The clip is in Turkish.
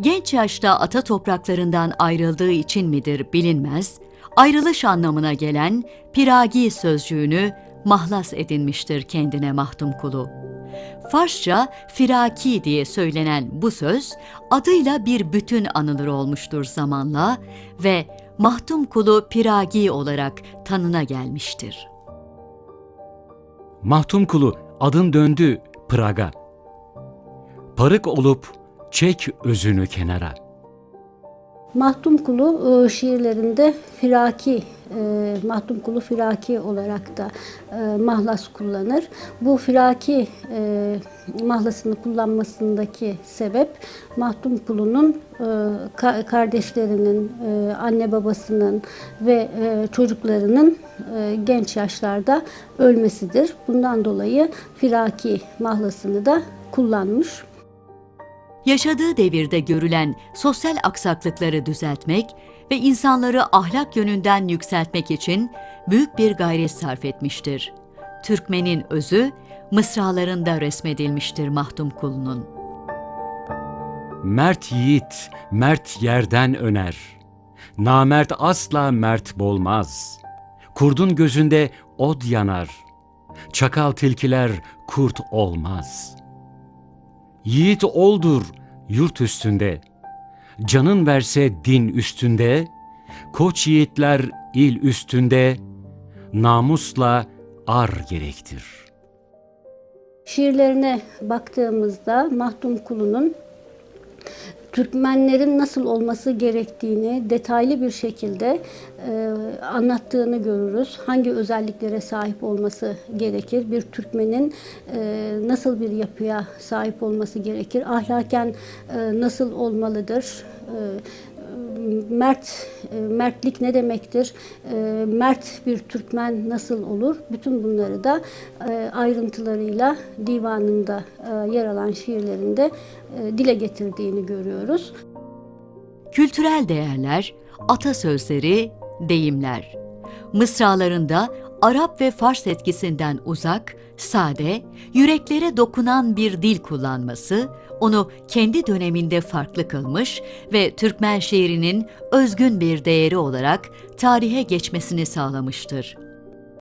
Genç yaşta ata topraklarından ayrıldığı için midir bilinmez, ayrılış anlamına gelen piragi sözcüğünü mahlas edinmiştir kendine mahdum kulu. Farsça firaki diye söylenen bu söz adıyla bir bütün anılır olmuştur zamanla ve mahdum kulu piragi olarak tanına gelmiştir. Mahtum kulu adın döndü Praga. Parık olup çek özünü kenara. Mahdum Kulu e, şiirlerinde firaki, e, Mahdum Kulu firaki olarak da e, mahlas kullanır. Bu firaki mahlasını kullanmasındaki sebep Mahdum Kulu'nun ka- kardeşlerinin, anne babasının ve çocuklarının genç yaşlarda ölmesidir. Bundan dolayı firaki mahlasını da kullanmış. Yaşadığı devirde görülen sosyal aksaklıkları düzeltmek ve insanları ahlak yönünden yükseltmek için büyük bir gayret sarf etmiştir. Türkmenin özü mısralarında resmedilmiştir Mahdum Kulu'nun. Mert yiğit, mert yerden öner. Namert asla mert bolmaz. Kurdun gözünde od yanar. Çakal tilkiler kurt olmaz. Yiğit oldur yurt üstünde. Canın verse din üstünde. Koç yiğitler il üstünde. Namusla ar gerektir. Şiirlerine baktığımızda Mahdum Kulu'nun Türkmenlerin nasıl olması gerektiğini detaylı bir şekilde e, anlattığını görürüz. Hangi özelliklere sahip olması gerekir? Bir Türkmenin e, nasıl bir yapıya sahip olması gerekir? Ahlaken e, nasıl olmalıdır? E, mert e, mertlik ne demektir? E, mert bir Türkmen nasıl olur? Bütün bunları da e, ayrıntılarıyla divanında yer alan şiirlerinde dile getirdiğini görüyoruz. Kültürel değerler, atasözleri, deyimler. Mısralarında Arap ve Fars etkisinden uzak, sade, yüreklere dokunan bir dil kullanması onu kendi döneminde farklı kılmış ve Türkmen şiirinin özgün bir değeri olarak tarihe geçmesini sağlamıştır.